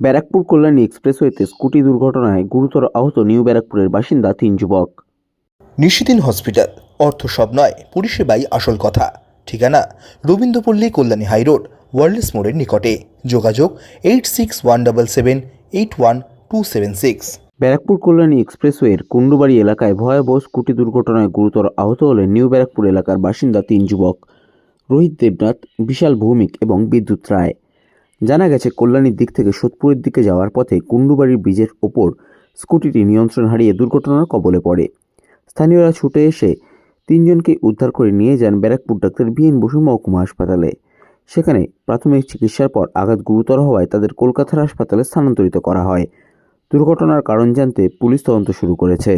Barrackpore Kalyani এক্সপ্রেসওয়েতে scooty দুর্ঘটনায় গুরুতর আহত নিউ ব্যারাকপুরের বাসিন্দা তিন যুবক। নিশিদিন হসপিটাল অর্থ সব নয় পরিষেবাই আসল কথা। ঠিকানা রবীন্দ্রপল্লী কল্যাণী হাইরোড ওয়ার্ল্ডস মোড়ের নিকটে। যোগাযোগ eight six one double seven eight one two seven six Barrackpore Kalyani এক্সপ্রেসওয়ের Kundubari এলাকায় ভয়াবহ স্কুটি দুর্ঘটনায় গুরুতর আহত হলেন নিউ ব্যারাকপুর এলাকার বাসিন্দা তিন যুবক। রোহিত দেবনাথ বিশাল ভৌমিক এবং বিদ্যুৎ রায়। জানা গেছে, কল্যাণীর দিক থেকে সোদপুরের দিকে যাওয়ার পথে কুণ্ডুবাড়ির ব্রিজের ওপর স্কুটিটি নিয়ন্ত্রণ হারিয়ে দুর্ঘটনার কবলে পড়ে। স্থানীয়রা ছুটে এসে তিনজনকে উদ্ধার করে নিয়ে যান Barrackpore doctor B N Basu মহকুমা হাসপাতালে। সেখানে প্রাথমিক চিকিৎসার পর আঘাত গুরুতর হওয়ায় তাদের কলকাতার হাসপাতালে স্থানান্তরিত করা হয়। দুর্ঘটনার কারণ জানতে পুলিশ তদন্ত শুরু করেছে।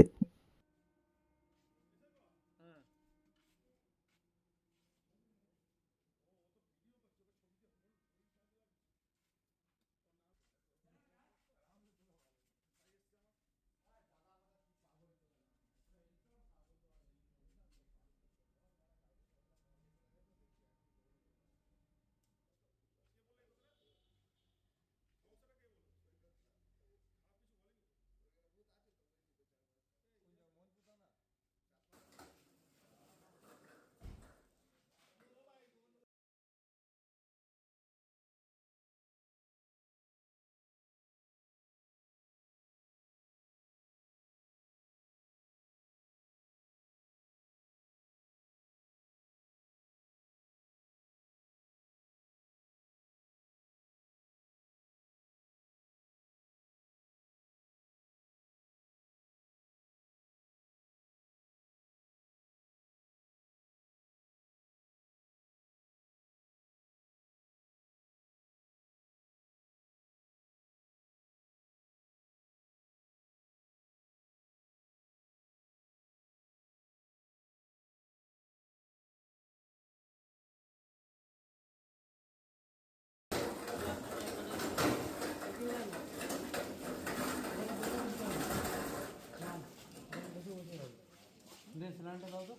Nerede kaldı?